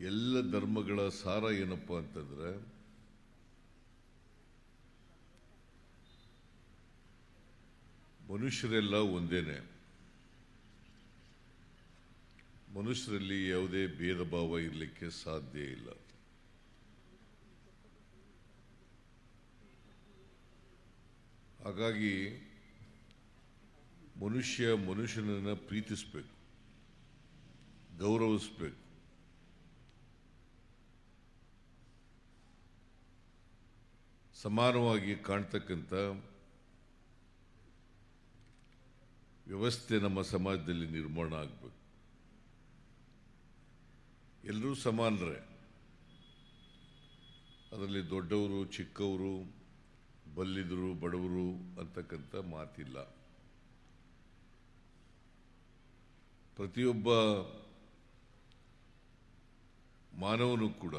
ಎಲ್ಲ ಧರ್ಮಗಳ ಸಾರ ಏನಪ್ಪ ಅಂತಂದರೆ, ಮನುಷ್ಯರೆಲ್ಲ ಒಂದೇನೆ. ಮನುಷ್ಯರಲ್ಲಿ ಯಾವುದೇ ಭೇದ ಭಾವ ಇರಲಿಕ್ಕೆ ಸಾಧ್ಯ ಇಲ್ಲ. ಹಾಗಾಗಿ ಮನುಷ್ಯ ಮನುಷ್ಯನನ್ನು ಪ್ರೀತಿಸಬೇಕು, ಗೌರವಿಸಬೇಕು. ಸಮಾನವಾಗಿ ಕಾಣ್ತಕ್ಕಂಥ ವ್ಯವಸ್ಥೆ ನಮ್ಮ ಸಮಾಜದಲ್ಲಿ ನಿರ್ಮಾಣ ಆಗಬೇಕು. ಎಲ್ಲರೂ ಸಮಾನರೇ. ಅದರಲ್ಲಿ ದೊಡ್ಡವರು, ಚಿಕ್ಕವರು, ಬಲ್ಲಿದರು, ಬಡವರು ಅಂತಕ್ಕಂಥ ಮಾತಿಲ್ಲ. ಪ್ರತಿಯೊಬ್ಬ ಮಾನವನು ಕೂಡ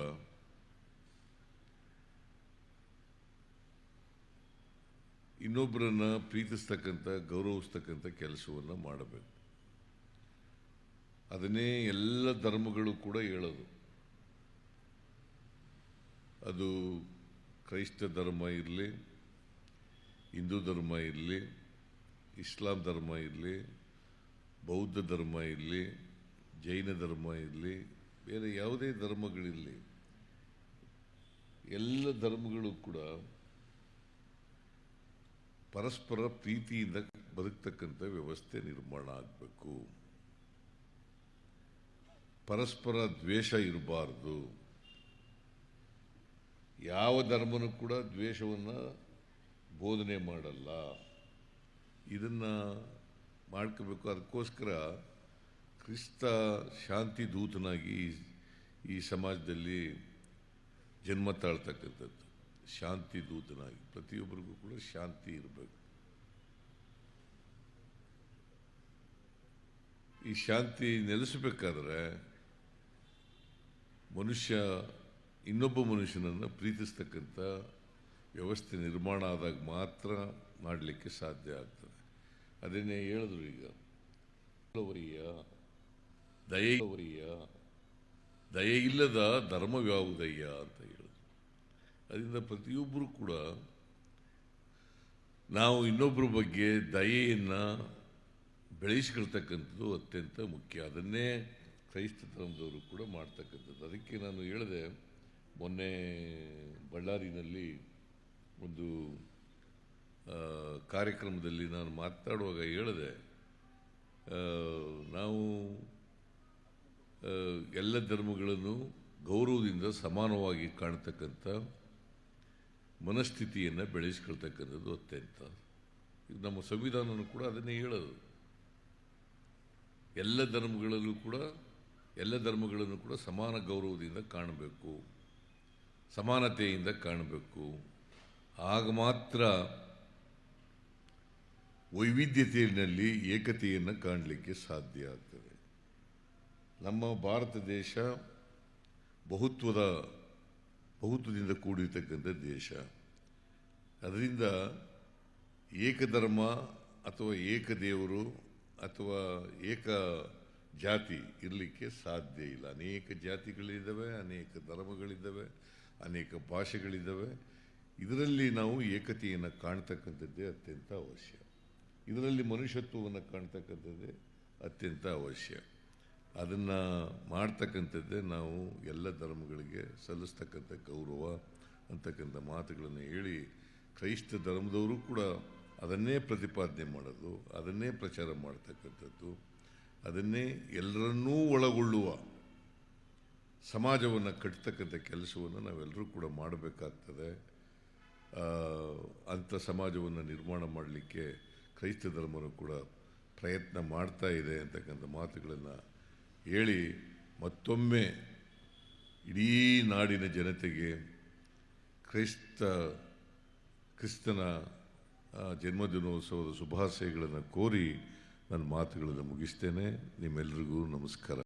ಇನ್ನೊಬ್ಬರನ್ನ ಪ್ರೀತಿಸ್ತಕ್ಕಂಥ, ಗೌರವಿಸ್ತಕ್ಕಂಥ ಕೆಲಸವನ್ನು ಮಾಡಬೇಕು. ಅದನ್ನೇ ಎಲ್ಲ ಧರ್ಮಗಳು ಕೂಡ ಹೇಳೋದು. ಅದು ಕ್ರೈಸ್ತ ಧರ್ಮ ಇರಲಿ, ಹಿಂದೂ ಧರ್ಮ ಇರಲಿ, ಇಸ್ಲಾಂ ಧರ್ಮ ಇರಲಿ, ಬೌದ್ಧ ಧರ್ಮ ಇರಲಿ, ಜೈನ ಧರ್ಮ ಇರಲಿ, ಬೇರೆ ಯಾವುದೇ ಧರ್ಮಗಳಿರಲಿ, ಎಲ್ಲ ಧರ್ಮಗಳು ಕೂಡ ಪರಸ್ಪರ ಪ್ರೀತಿಯಿಂದ ಬದುಕ್ತಕ್ಕಂಥ ವ್ಯವಸ್ಥೆ ನಿರ್ಮಾಣ ಆಗಬೇಕು. ಪರಸ್ಪರ ದ್ವೇಷ ಇರಬಾರ್ದು. ಯಾವ ಧರ್ಮನೂ ಕೂಡ ದ್ವೇಷವನ್ನು ಬೋಧನೆ ಮಾಡಲ್ಲ. ಇದನ್ನು ಮಾಡ್ಕೋಬೇಕು. ಅದಕ್ಕೋಸ್ಕರ ಕ್ರಿಸ್ತ ಶಾಂತಿ ದೂತನಾಗಿ ಈ ಸಮಾಜದಲ್ಲಿ ಜನ್ಮ ತಾಳ್ತಕ್ಕಂಥದ್ದು. ಶಾಂತಿ ದೂತನಾಗಿ, ಪ್ರತಿಯೊಬ್ಬರಿಗೂ ಕೂಡ ಶಾಂತಿ ಇರಬೇಕು. ಈ ಶಾಂತಿ ನೆಲೆಸಬೇಕಾದ್ರೆ ಮನುಷ್ಯ, ಇನ್ನೊಬ್ಬ ಮನುಷ್ಯನನ್ನು ಪ್ರೀತಿಸ್ತಕ್ಕಂಥ ವ್ಯವಸ್ಥೆ ನಿರ್ಮಾಣ ಆದಾಗ ಮಾತ್ರ ಮಾಡಲಿಕ್ಕೆ ಸಾಧ್ಯ ಆಗ್ತದೆ. ಅದನ್ನೇ ಹೇಳಿದ್ರು ಈಗ. ದಯೆಯವರಿಯ ದಯೆ ಇಲ್ಲದ ಧರ್ಮವ್ಯಾವುದಯ್ಯ ಅಂತ ಹೇಳಿದ್ರು ಅದರಿಂದ ಪ್ರತಿಯೊಬ್ಬರು ಕೂಡ ನಾವು ಇನ್ನೊಬ್ಬರ ಬಗ್ಗೆ ದಯೆಯನ್ನು ಬೆಳೆಸ್ಕೊಳ್ತಕ್ಕಂಥದ್ದು ಅತ್ಯಂತ ಮುಖ್ಯ. ಅದನ್ನೇ ಕ್ರೈಸ್ತ ಧರ್ಮದವರು ಕೂಡ ಮಾಡ್ತಕ್ಕಂಥದ್ದು. ಅದಕ್ಕೆ ನಾನು ಹೇಳಿದೆ, ಮೊನ್ನೆ ಬಳ್ಳಾರಿನಲ್ಲಿ ಒಂದು ಕಾರ್ಯಕ್ರಮದಲ್ಲಿ ನಾನು ಮಾತಾಡುವಾಗ ಹೇಳಿದೆ ನಾವು ಎಲ್ಲ ಧರ್ಮಗಳನ್ನು ಗೌರವದಿಂದ ಸಮಾನವಾಗಿ ಕಾಣ್ತಕ್ಕಂಥ ಮನಸ್ಥಿತಿಯನ್ನು ಬೆಳೆಸ್ಕೊಳ್ತಕ್ಕಂಥದ್ದು ಅತ್ಯಂತ ಇದು ನಮ್ಮ ಸಂವಿಧಾನನೂ ಕೂಡ ಅದನ್ನೇ ಹೇಳೋದು. ಎಲ್ಲ ಧರ್ಮಗಳಲ್ಲೂ ಕೂಡ, ಎಲ್ಲ ಧರ್ಮಗಳನ್ನು ಕೂಡ ಸಮಾನ ಗೌರವದಿಂದ ಕಾಣಬೇಕು. ಸಮಾನತೆಯಿಂದ ಕಾಣಬೇಕು. ಆಗ ಮಾತ್ರ ವೈವಿಧ್ಯತೆಯಲ್ಲಿ ಏಕತೆಯನ್ನು ಕಾಣಲಿಕ್ಕೆ ಸಾಧ್ಯ ಆಗ್ತದೆ. ನಮ್ಮ ಭಾರತ ದೇಶ ಬಹುತ್ವದ ಬಹುತ್ವದಿಂದ ಕೂಡಿರ್ತಕ್ಕಂಥ ದೇಶ. ಅದರಿಂದ ಏಕಧರ್ಮ ಅಥವಾ ಏಕದೇವರು ಅಥವಾ ಏಕ ಜಾತಿ ಇರಲಿಕ್ಕೆ ಸಾಧ್ಯ ಇಲ್ಲ. ಅನೇಕ ಜಾತಿಗಳಿದ್ದಾವೆ, ಅನೇಕ ಧರ್ಮಗಳಿದ್ದಾವೆ, ಅನೇಕ ಭಾಷೆಗಳಿದ್ದಾವೆ. ಇದರಲ್ಲಿ ನಾವು ಏಕತೆಯನ್ನು ಕಾಣ್ತಕ್ಕಂಥದ್ದೇ ಅತ್ಯಂತ ಅವಶ್ಯ. ಇದರಲ್ಲಿ ಮನುಷ್ಯತ್ವವನ್ನು ಕಾಣ್ತಕ್ಕಂಥದ್ದೇ ಅತ್ಯಂತ ಅವಶ್ಯ. ಅದನ್ನು ಮಾಡ್ತಕ್ಕಂಥದ್ದೇ ನಾವು ಎಲ್ಲ ಧರ್ಮಗಳಿಗೆ ಸಲ್ಲಿಸ್ತಕ್ಕಂಥ ಗೌರವ ಅಂತಕ್ಕಂಥ ಮಾತುಗಳನ್ನು ಹೇಳಿ ಕ್ರೈಸ್ತ ಧರ್ಮದವರು ಕೂಡ ಅದನ್ನೇ ಪ್ರತಿಪಾದನೆ ಮಾಡೋದು, ಅದನ್ನೇ ಪ್ರಚಾರ ಮಾಡ್ತಕ್ಕಂಥದ್ದು, ಅದನ್ನೇ ಎಲ್ಲರನ್ನೂ ಒಳಗೊಳ್ಳುವ ಸಮಾಜವನ್ನು ಕಟ್ತಕ್ಕಂಥ ಕೆಲಸವನ್ನು ನಾವೆಲ್ಲರೂ ಕೂಡ ಮಾಡಬೇಕಾಗ್ತದೆ. ಅಂಥ ಸಮಾಜವನ್ನು ನಿರ್ಮಾಣ ಮಾಡಲಿಕ್ಕೆ ಕ್ರೈಸ್ತ ಧರ್ಮನು ಕೂಡ ಪ್ರಯತ್ನ ಮಾಡ್ತಾ ಇದೆ ಅಂತಕ್ಕಂಥ ಮಾತುಗಳನ್ನು ಹೇಳಿ ಮತ್ತೊಮ್ಮೆ ಇಡೀ ನಾಡಿನ ಜನತೆಗೆ ಕ್ರೈಸ್ತ, ಕ್ರಿಸ್ತನ ಜನ್ಮದಿನೋತ್ಸವದ ಶುಭಾಶಯಗಳನ್ನು ಕೋರಿ ನನ್ನ ಮಾತುಗಳನ್ನು ಮುಗಿಸ್ತೇನೆ. ನಿಮ್ಮೆಲ್ಲರಿಗೂ ನಮಸ್ಕಾರ.